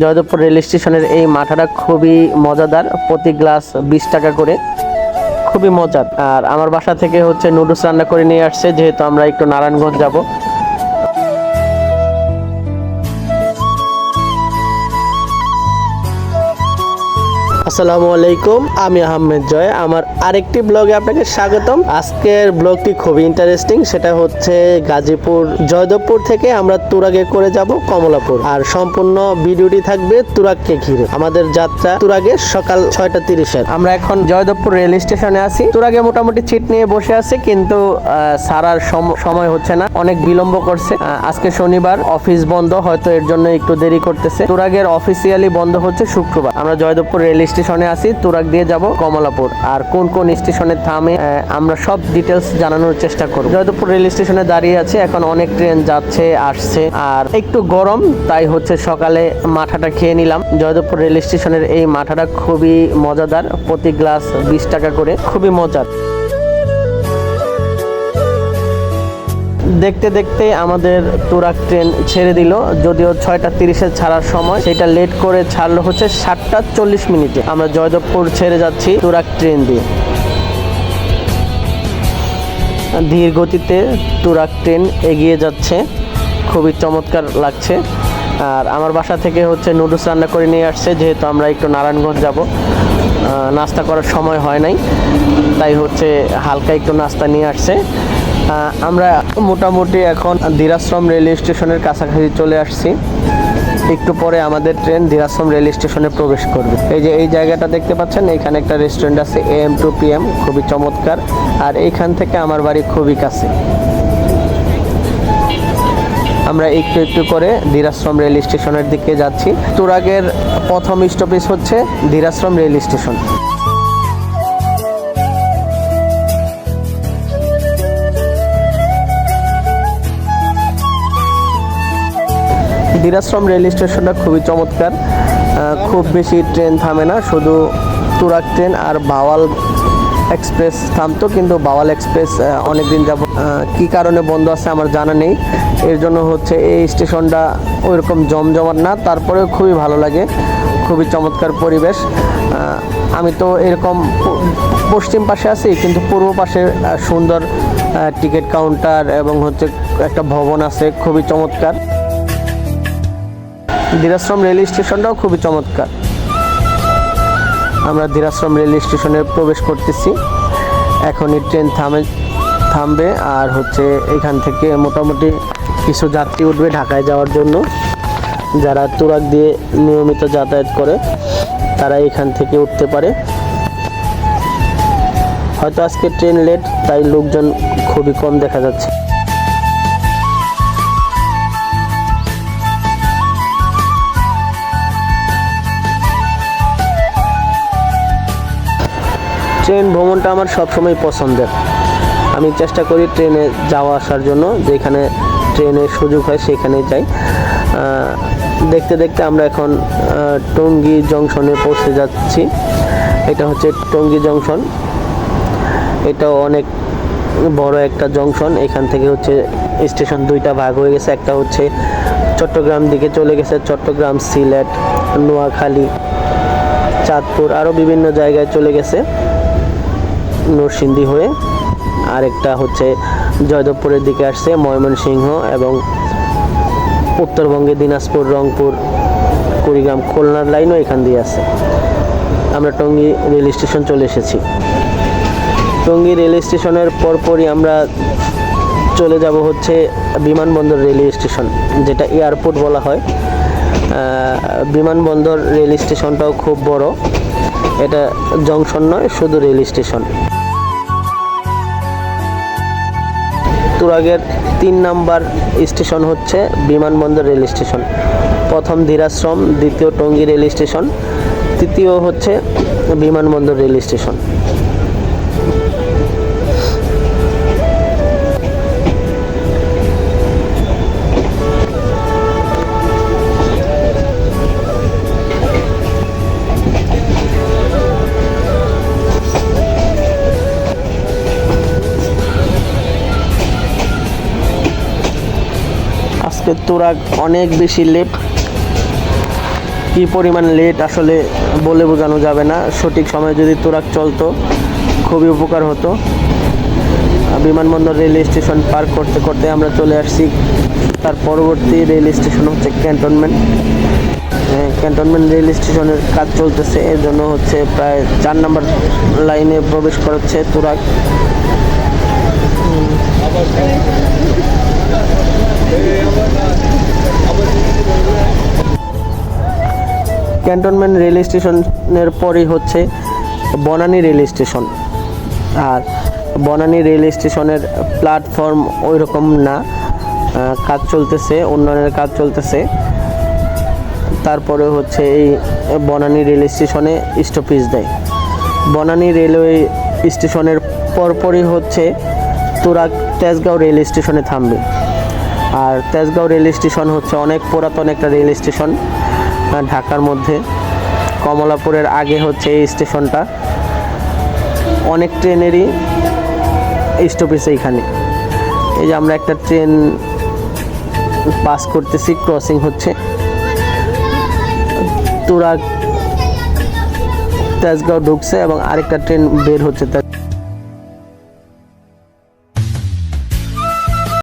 Joydebpur rail স্টেশনের এই মাথাটা খুবই মজাদার। প্রতি গ্লাস বিশ টাকা করে। খুবই মজার। আর আমার বাসা থেকে হচ্ছে নুডলস রান্না করে নিয়ে আসছে, যেহেতু আমরা একটু নারায়ণগঞ্জ যাব। আসসালামু আলাইকুম, আমি আহমেদ জয়। আমার আরেকটি ব্লগে আপনাকে স্বাগতম। আজকের ব্লগটি খুবই ইন্টারেস্টিং সেটা হচ্ছে গাজীপুর, জয়দেবপুর থেকে আমরা তুরাগে করে যাব কমলাপুর। আর সম্পূর্ণ ভিডিওটি থাকবে তুরাগকে ঘিরে। আমাদের যাত্রা তুরাগে সকাল ছয়টা তিরিশের আমরা এখন জয়দেবপুর রেল স্টেশনে আছি। তুরাগে মোটামুটি চিট নিয়ে বসে আছে, কিন্তু সারার সম- সময় হচ্ছে না। অনেক বিলম্ব করছে। আজকে শনিবার, অফিস বন্ধ, হয়তো এর জন্য একটু দেরি করতেছে। তুরাগের অফিসিয়ালি বন্ধ হচ্ছে শুক্রবার। আমরা জয়দেবপুর রেল স্টেশনে আছি, তুরাগ দিয়ে যাব কমলাপুর। আর কোন কোন স্টেশনে থামে আমরা সব ডিটেলস জানানোর চেষ্টা করব। জয়দেবপুর রেল স্টেশনে দাঁড়িয়ে আছে, এখন অনেক ট্রেন যাচ্ছে, আসছে, আর একটু গরম, তাই হচ্ছে সকালে মাথাটা খেয়ে নিলাম। জয়দেবপুর রেল স্টেশনের এই মাথাটা খুবই মজাদার, প্রতি গ্লাস বিশ টাকা করে, খুবই মজার। দেখতে দেখতে আমাদের তুরাক ট্রেন ছেড়ে দিল, যদিও ছয়টা তিরিশে ছাড়ার সময়। সেটা লেট করে ছাড়লো হচ্ছে সাতটা চল্লিশ মিনিটে। আমরা জয়দেবপুর ছেড়ে যাচ্ছি তুরাক ট্রেন দিয়ে। ধীর গতিতে তুরাক ট্রেন এগিয়ে যাচ্ছে। খুবই চমৎকার লাগছে। আর আমার বাসা থেকে হচ্ছে নুডলস রান্না করে নিয়ে আসছে, যেহেতু আমরা একটু নারায়ণগঞ্জ যাব। নাস্তা করার সময় হয় নাই, তাই হচ্ছে হালকা একটু নাস্তা নিয়ে আসছে। আমরা মোটামুটি এখন ধীরাশ্রম রেল স্টেশনের কাছাকাছি চলে আসছি। একটু পরে আমাদের ট্রেন ধীরাশ্রম রেল স্টেশনে প্রবেশ করবে। এই যে, এই জায়গাটা দেখতে পাচ্ছেন, এখানে একটা রেস্টুরেন্ট আছে A M to P M খুবই চমৎকার। আর এইখান থেকে আমার বাড়ি খুবই কাছে। আমরা একটু একটু করে ধীরাশ্রম রেল স্টেশনের দিকে যাচ্ছি। তুরাগের প্রথম স্টপেজ হচ্ছে Dhirashram rail station. Dhirashram rail স্টেশনটা খুবই চমৎকার। খুব বেশি ট্রেন থামে না, শুধু তুরাক ট্রেন আর বাওয়াল এক্সপ্রেস থামতো, কিন্তু বাওয়াল এক্সপ্রেস অনেক দিন যাব কি কারণে বন্ধ আছে আমার জানা নেই। এর জন্য হচ্ছে এই স্টেশনটা ওইরকম জমজমাট না, তারপরেও খুবই ভালো লাগে, খুবই চমৎকার পরিবেশ। আমি তো এরকম পশ্চিম পাশে আছি, কিন্তু পূর্ব পাশে সুন্দর টিকিট কাউন্টার এবং হচ্ছে একটা ভবন আছে, খুবই চমৎকার। ধীরাশ্রম রেল স্টেশনটাও খুবই চমৎকার। আমরা ধীরাশ্রম রেল স্টেশনে প্রবেশ করতেছি। এখনই ট্রেন থামে, থামবে আর হচ্ছে এখান থেকে মোটামুটি কিছু যাত্রী উঠবে ঢাকায় যাওয়ার জন্য। যারা তুরাক দিয়ে নিয়মিত যাতায়াত করে, তারা এখান থেকে উঠতে পারে। হয়তো আজকে ট্রেন লেট, তাই লোকজন খুবই কম দেখা যাচ্ছে। ট্রেন ভ্রমণটা আমার সবসময় পছন্দের। আমি চেষ্টা করি ট্রেনে যাওয়া আসার জন্য, যেখানে ট্রেনের সুযোগ হয় সেখানে যাই। দেখতে দেখতে আমরা এখন টঙ্গী জংশনে পৌঁছে যাচ্ছি। এটা হচ্ছে টঙ্গী জংশন। এটাও অনেক বড় একটা জংশন। এখান থেকে হচ্ছে স্টেশন দুইটা ভাগ হয়ে গেছে। একটা হচ্ছে চট্টগ্রাম দিকে চলে গেছে, চট্টগ্রাম, সিলেট, নোয়াখালী, চাঁদপুর, আরও বিভিন্ন জায়গায় চলে গেছে। নরসিংদী হয়ে আরেকটা হচ্ছে জয়দেবপুরের দিকে আসছে ময়মনসিংহ এবং উত্তরবঙ্গে দিনাজপুর, রংপুর, কুড়িগ্রাম, খুলনার লাইনও এখান দিয়ে আছে। আমরা টঙ্গী রেল স্টেশন চলে এসেছি। টঙ্গী রেল স্টেশনের পরপরই আমরা চলে যাব হচ্ছে বিমানবন্দর রেলওয়ে স্টেশন, যেটা এয়ারপোর্ট বলা হয়। বিমানবন্দর রেল স্টেশনটাও খুব বড়। এটা জংশন নয়, শুধু রেল স্টেশন। তুরাগের তিন নাম্বার স্টেশন হচ্ছে বিমানবন্দর রেল স্টেশন। প্রথম ধীরাশ্রম, দ্বিতীয় টঙ্গী রেল স্টেশন, তৃতীয় হচ্ছে বিমানবন্দর রেল স্টেশন। আজকে তুরাগ অনেক বেশি লেট কি পরিমাণ লেট আসলে বলে বোঝানো যাবে না। সঠিক সময়ে যদি তুরাক চলতো, খুবই উপকার হতো। বিমানবন্দর রেল স্টেশন পার করতে করতে আমরা চলে আসছি। তার পরবর্তী রেল স্টেশন হচ্ছে ক্যান্টনমেন্ট ক্যান্টনমেন্ট রেল স্টেশনের কাজ চলতেছে। এর জন্য হচ্ছে প্রায় চার নম্বর লাইনে প্রবেশ করাচ্ছে তুরাগ ক্যান্টনমেন্ট রেল স্টেশনের পরেই হচ্ছে বনানী রেল স্টেশন। আর বনানী রেল স্টেশনের প্ল্যাটফর্ম ওই রকম না কাজ চলতেছে, উন্নয়নের কাজ চলতেছে। তারপরে হচ্ছে এই বনানী রেল স্টেশনে স্টপেজ দেয়। বনানী রেলওয়ে স্টেশনের পরপরই হচ্ছে তুরাগ তেজগাঁও রেল স্টেশনে থামবে। আর তেজগাঁও রেল স্টেশন হচ্ছে অনেক পুরাতন একটা রেল স্টেশন। ঢাকার মধ্যে। কমলাপুরের আগে হচ্ছে এই স্টেশনটা। অনেক ট্রেনেরই স্টপেজ এইখানে। এই যে আমরা একটা ট্রেন পাস করতেছি, ক্রসিং হচ্ছে। তুরাগ তেজগাঁও ঢুকছে এবং আরেকটা ট্রেন বের হচ্ছে